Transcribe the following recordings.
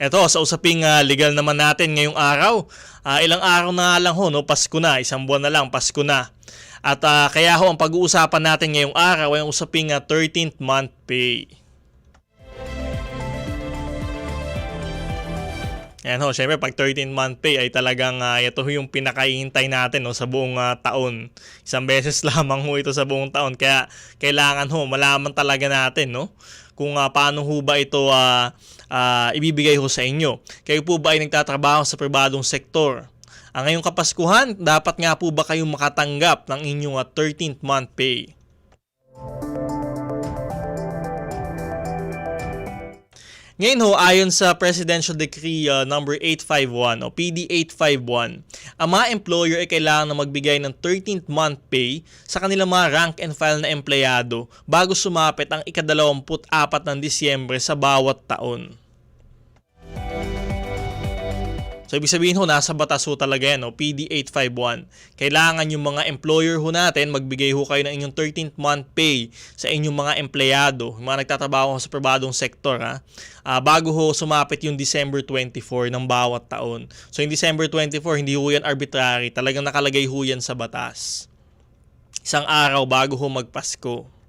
Eto, sa usaping ah, legal naman natin ngayong araw. Ah, ilang araw na lang ho, no? Pasko na. Isang buwan na lang, Pasko na. At ah, kaya ho, ang pag-uusapan natin ngayong araw ay ang usaping ah, 13th month pay. Yan ho, syempre pag 13 month pay ay talagang ah, ito ho yung pinakaihintay natin no, sa buong ah, taon. Isang beses lamang ho ito sa buong taon. Kaya kailangan ho, malaman talaga natin no, kung ah, paano ho ba ito ah, ah, ibibigay ho sa inyo. Kayo po ba ay nagtatrabaho sa pribadong sektor? Ang ngayong Kapaskuhan, dapat nga po ba kayong makatanggap ng inyong ah, 13th month pay? Ngayon ho, ayon sa Presidential Decree uh, number 851 o PD 851, ang mga employer ay kailangan na magbigay ng 13th month pay sa kanilang mga rank and file na empleyado bago sumapit ang ikadalawamput-apat ng Disyembre sa bawat taon. So, ibig sabihin ho, nasa batas ho talaga yan, no? PD 851. Kailangan yung mga employer ho natin, magbigay ho kayo ng inyong 13th month pay sa inyong mga empleyado, yung mga nagtatrabaho sa pribadong sektor, ha? Ah, bago ho sumapit yung December 24 ng bawat taon. So, yung December 24, hindi ho yan arbitrary. Talagang nakalagay ho yan sa batas. Isang araw bago ho magpasko.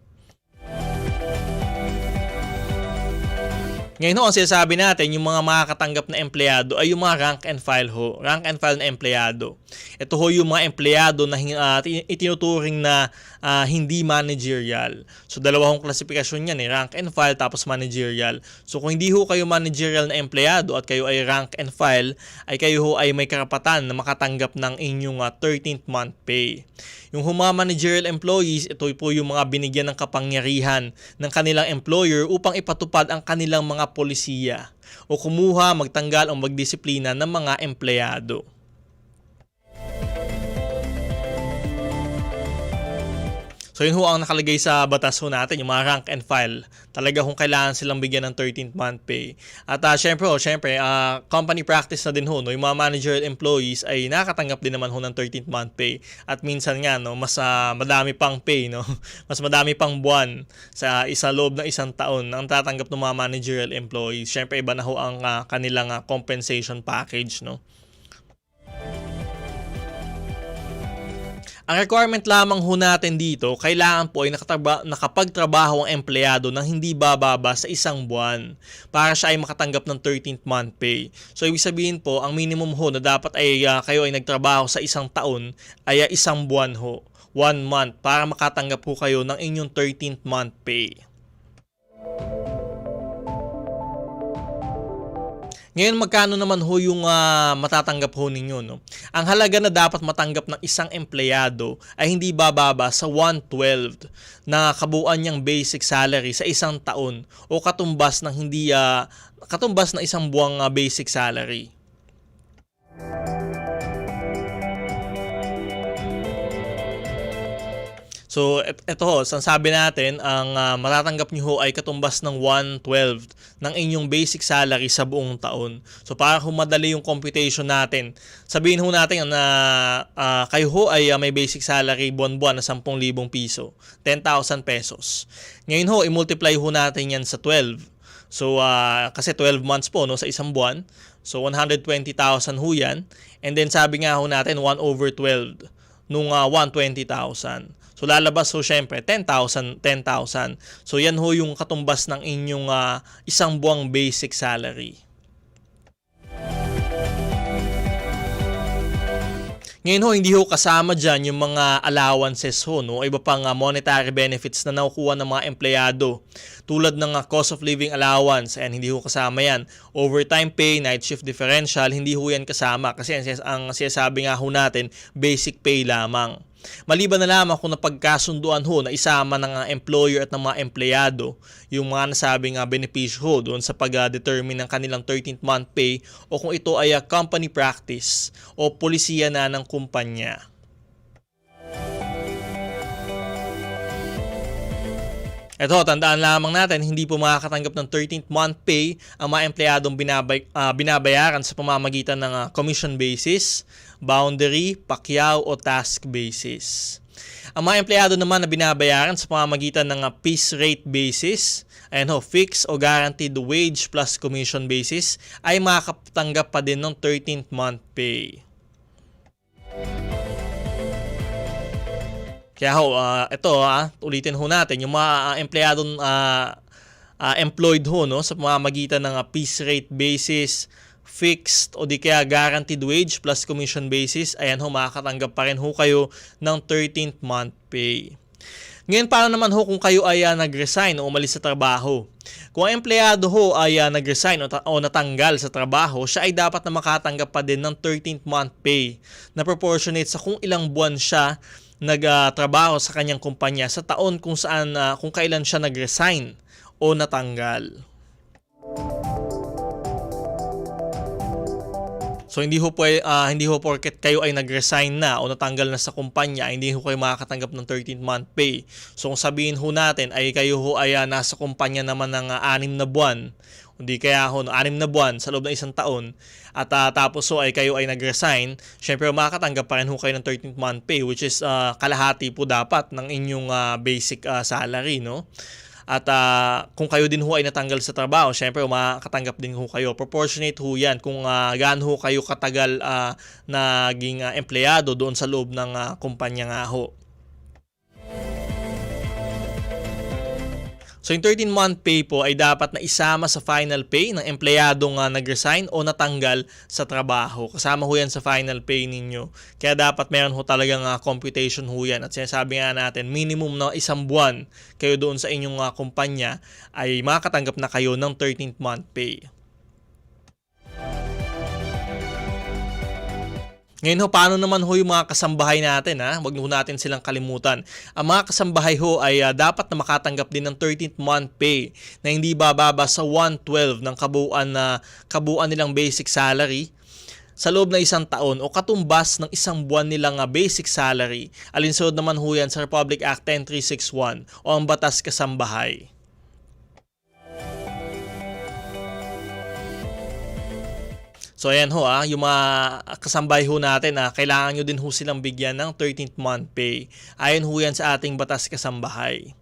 Ngayon ho, ang sinasabi natin, yung mga makakatanggap na empleyado ay yung mga rank and file ho. Rank and file na empleyado. Ito ho yung mga empleyado na uh, itinuturing na uh, hindi managerial. So dalawa hong klasifikasyon yan eh, rank and file tapos managerial. So kung hindi ho kayo managerial na empleyado at kayo ay rank and file, ay kayo ho ay may karapatan na makatanggap ng inyong uh, 13th month pay. Yung huma managerial employees, ito po yung mga binigyan ng kapangyarihan ng kanilang employer upang ipatupad ang kanilang mga polisiya o kumuha, magtanggal o magdisiplina ng mga empleyado. So yun ho ang nakalagay sa batas ho natin, yung mga rank and file. Talaga kung kailangan silang bigyan ng 13th month pay. At uh, syempre ho, syempre, uh, company practice na din ho, no, yung mga manager at employees ay nakatanggap din naman ho ng 13th month pay. At minsan nga, no, mas uh, madami pang pay, no? mas madami pang buwan sa isa loob ng isang taon ang tatanggap ng mga managerial employees. Syempre, iba na ho ang uh, kanilang uh, compensation package, no? Ang requirement lamang ho natin dito, kailangan po ay nakapagtrabaho ang empleyado ng hindi bababa sa isang buwan para siya ay makatanggap ng 13th month pay. So ibig sabihin po, ang minimum ho na dapat ay uh, kayo ay nagtrabaho sa isang taon ay uh, isang buwan ho, one month para makatanggap po kayo ng inyong 13th month pay. Ngayon, magkano naman ho yung uh, matatanggap ho ninyo? No? Ang halaga na dapat matanggap ng isang empleyado ay hindi bababa sa 1/12 na kabuuan niyang basic salary sa isang taon o katumbas ng hindi uh, katumbas ng isang buwang uh, basic salary. So, ito ho, sabi natin, ang uh, matatanggap nyo ho ay katumbas ng 1/12 ng inyong basic salary sa buong taon. So, para humadali yung computation natin, sabihin ho natin na uh, kayo ho ay uh, may basic salary buwan-buwan na 10,000 piso, 10,000 pesos. Ngayon ho, i-multiply ho natin yan sa 12. So, uh, kasi 12 months po no, sa isang buwan. So, 120,000 ho yan. And then, sabi nga ho natin, 1 over 12 nung uh, 120,000. So lalabas ho syempre 10,000, 10,000. So yan ho yung katumbas ng inyong uh, isang buwang basic salary. Ngayon ho, hindi ho kasama dyan yung mga allowances ho, no? iba pang uh, monetary benefits na nakukuha ng mga empleyado. Tulad ng uh, cost of living allowance, and hindi ho kasama yan. Overtime pay, night shift differential, hindi ho yan kasama kasi ang, ang sinasabi nga ho natin, basic pay lamang. Maliban na lamang kung napagkasunduan ho na isama ng employer at ng mga empleyado yung mga nasabing uh, benepisyo ho doon sa pag-determine ng kanilang 13th month pay o kung ito ay uh, company practice o polisiya na ng kumpanya. Ito, tandaan lamang natin, hindi po makakatanggap ng 13th month pay ang mga empleyadong binabay, uh, binabayaran sa pamamagitan ng uh, commission basis, boundary, pakyaw o task basis. Ang mga empleyado naman na binabayaran sa pamamagitan ng uh, piece rate basis, ayan ho, fixed o guaranteed wage plus commission basis, ay makakatanggap pa din ng 13th month pay. Kaya ho, uh, ito ah, ulitin ho natin, yung mga uh, empleyadong uh, uh, employed ho no, sa pamamagitan ng uh, piece rate basis, fixed o di kaya guaranteed wage plus commission basis, ayan ho, makakatanggap pa rin ho kayo ng 13th month pay. Ngayon, paano naman ho kung kayo ay uh, nag-resign o umalis sa trabaho? Kung ang empleyado ho ay uh, nag-resign o, o natanggal sa trabaho, siya ay dapat na makatanggap pa din ng 13th month pay na proportionate sa kung ilang buwan siya nagtrabaho sa kanyang kumpanya sa taon kung saan uh, kung kailan siya nag-resign o natanggal. So hindi ho po uh, hindi ho porket kayo ay nag-resign na o natanggal na sa kumpanya, hindi ho kayo makakatanggap ng 13th month pay. So kung sabihin ho natin ay kayo ho ay uh, nasa kumpanya naman ng uh, anim na buwan, hindi kaya ho no, anim na buwan sa loob ng isang taon at uh, tapos ho ay kayo ay nag-resign, syempre makakatanggap pa rin ho kayo ng 13th month pay which is uh, kalahati po dapat ng inyong uh, basic uh, salary, no? At uh, kung kayo din ho ay natanggal sa trabaho, syempre makakatanggap din ho kayo. Proportionate ho yan kung uh, gaano ho kayo katagal uh, naging uh, empleyado doon sa loob ng uh, kumpanya nga ho. So yung 13-month pay po ay dapat na isama sa final pay ng empleyadong uh, nag-resign o natanggal sa trabaho. Kasama ho yan sa final pay ninyo. Kaya dapat meron ho talagang uh, computation ho yan. At sinasabi nga natin, minimum na isang buwan kayo doon sa inyong uh, kumpanya ay makakatanggap na kayo ng 13th month pay. Ngayon ho, paano naman ho yung mga kasambahay natin ha? Huwag ho natin silang kalimutan. Ang mga kasambahay ho ay uh, dapat na makatanggap din ng 13th month pay na hindi bababa sa 112 ng kabuuan na kabuuan nilang basic salary sa loob ng isang taon o katumbas ng isang buwan nilang uh, basic salary. Alinsunod naman ho yan sa Republic Act 10361 o ang Batas Kasambahay. So ayan ho ah, yung mga kasambay ho natin ah, kailangan nyo din ho silang bigyan ng 13th month pay. Ayon ho yan sa ating batas kasambahay.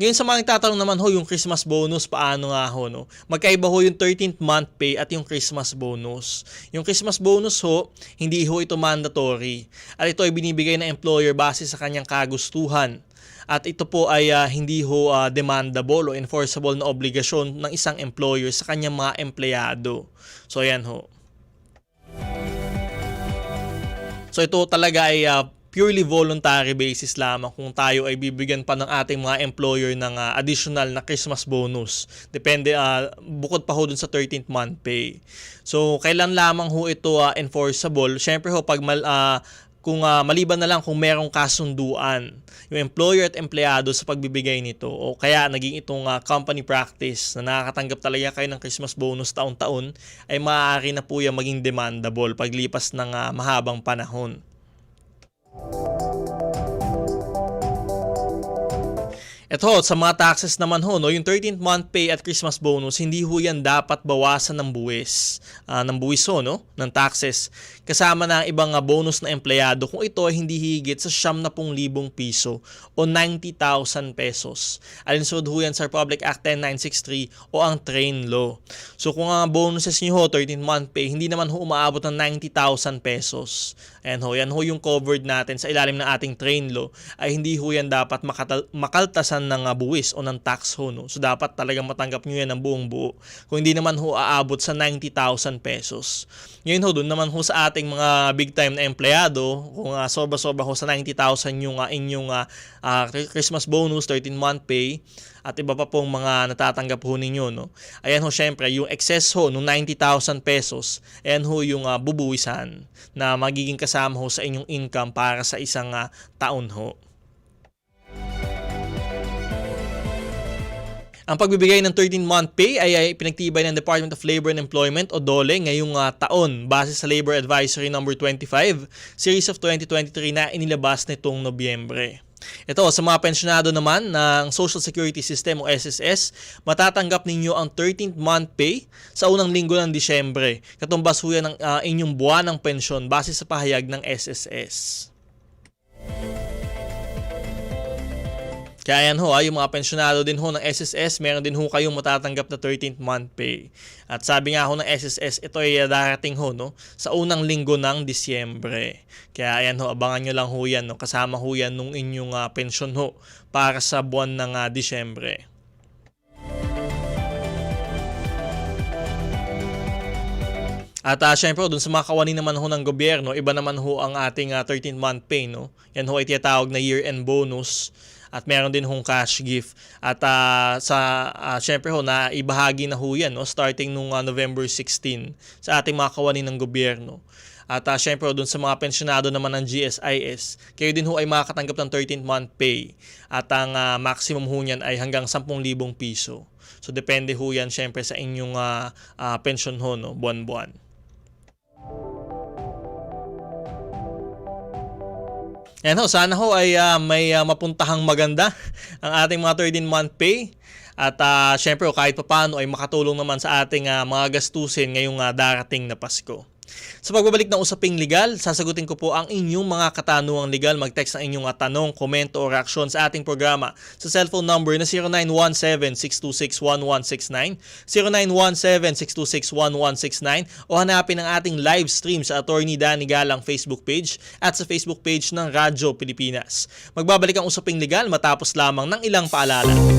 Ngayon sa mga nagtatanong naman ho, yung Christmas bonus, paano nga ho, no? Magkaiba ho yung 13th month pay at yung Christmas bonus. Yung Christmas bonus ho, hindi ho ito mandatory. At ito ay binibigay ng employer base sa kanyang kagustuhan. At ito po ay uh, hindi ho uh, demandable o enforceable na obligasyon ng isang employer sa kanyang mga empleyado. So ayan ho. So ito talaga ay uh, purely voluntary basis lamang kung tayo ay bibigyan pa ng ating mga employer ng uh, additional na Christmas bonus. Depende, uh, bukod pa ho dun sa 13th month pay. So, kailan lamang ho ito uh, enforceable? Siyempre ho, pag mal, uh, kung uh, maliban na lang kung merong kasunduan yung employer at empleyado sa pagbibigay nito o kaya naging itong uh, company practice na nakakatanggap talaga kayo ng Christmas bonus taon-taon ay maaari na po yung maging demandable paglipas ng uh, mahabang panahon. Ito, sa mga taxes naman ho, no, yung 13th month pay at Christmas bonus, hindi ho yan dapat bawasan ng buwis, uh, ng buwis ho, no, ng taxes. Kasama na ang ibang uh, bonus na empleyado kung ito ay hindi higit sa 70,000 piso o 90,000 pesos. Alinsod ho yan sa Republic Act 10963 o ang train law. So kung ang bonuses niyo ho, 13th month pay, hindi naman ho umaabot ng 90,000 pesos. Ayan ho, yan ho yung covered natin sa ilalim ng ating train law ay hindi ho yan dapat makatal- makaltasan bawasan ng uh, buwis o ng tax ho. No? So dapat talagang matanggap nyo yan ng buong buo. Kung hindi naman ho aabot sa 90,000 pesos. Ngayon ho, doon naman ho sa ating mga big time na empleyado, kung uh, sobra-sobra ho sa 90,000 yung uh, inyong uh, uh, Christmas bonus, 13 month pay, at iba pa pong mga natatanggap ho ninyo. No? Ayan ho, syempre, yung excess ho, ng 90,000 pesos, ayan ho yung uh, bubuwisan na magiging kasama ho sa inyong income para sa isang uh, taon ho. Ang pagbibigay ng 13-month pay ay, ay pinagtibay ng Department of Labor and Employment o DOLE ngayong uh, taon base sa Labor Advisory No. 25, Series of 2023 na inilabas nitong Nobyembre. Ito, sa mga pensyonado naman ng Social Security System o SSS, matatanggap ninyo ang 13th month pay sa unang linggo ng Disyembre. Katumbas ho yan ng uh, inyong buwan ng pensyon base sa pahayag ng SSS. Kaya yan ho, ah, yung mga pensyonado din ho ng SSS, meron din ho kayong matatanggap na 13th month pay. At sabi nga ho ng SSS, ito ay darating ho no, sa unang linggo ng Disyembre. Kaya ayan ho, abangan nyo lang ho yan. No? Kasama ho yan nung inyong ah, pensyon ho para sa buwan ng ah, Disyembre. At uh, syempre, dun sa mga kawani naman ho ng gobyerno, iba naman ho ang ating 13 month pay. No? Yan ho ay tinatawag na year-end bonus. At meron din hong cash gift. At ah, sa, ah, syempre ho, na ibahagi na ho yan, no? starting nung ah, November 16 sa ating mga kawani ng gobyerno. At uh, syempre, dun sa mga pensyonado naman ng GSIS, kayo din ho ay makakatanggap ng 13th month pay. At ang ah, maximum ho niyan ay hanggang 10,000 piso. So, depende ho yan syempre sa inyong uh, pension ho, no? buwan-buwan. Yan ho, sana ho ay ah, may ah, mapuntahang maganda ang ating mga 13-month pay. At uh, syempre, kahit papano ay makatulong naman sa ating ah, mga gastusin ngayong ah, darating na Pasko. Sa pagbabalik ng usaping legal, sasagutin ko po ang inyong mga katanungang legal. Mag-text ng inyong tanong, komento o reaksyon sa ating programa sa cellphone number na 0917-626-1169, 0917-626-1169 o hanapin ang ating live stream sa Attorney Danny Galang Facebook page at sa Facebook page ng Radyo Pilipinas. Magbabalik ang usaping legal matapos lamang ng ilang paalala.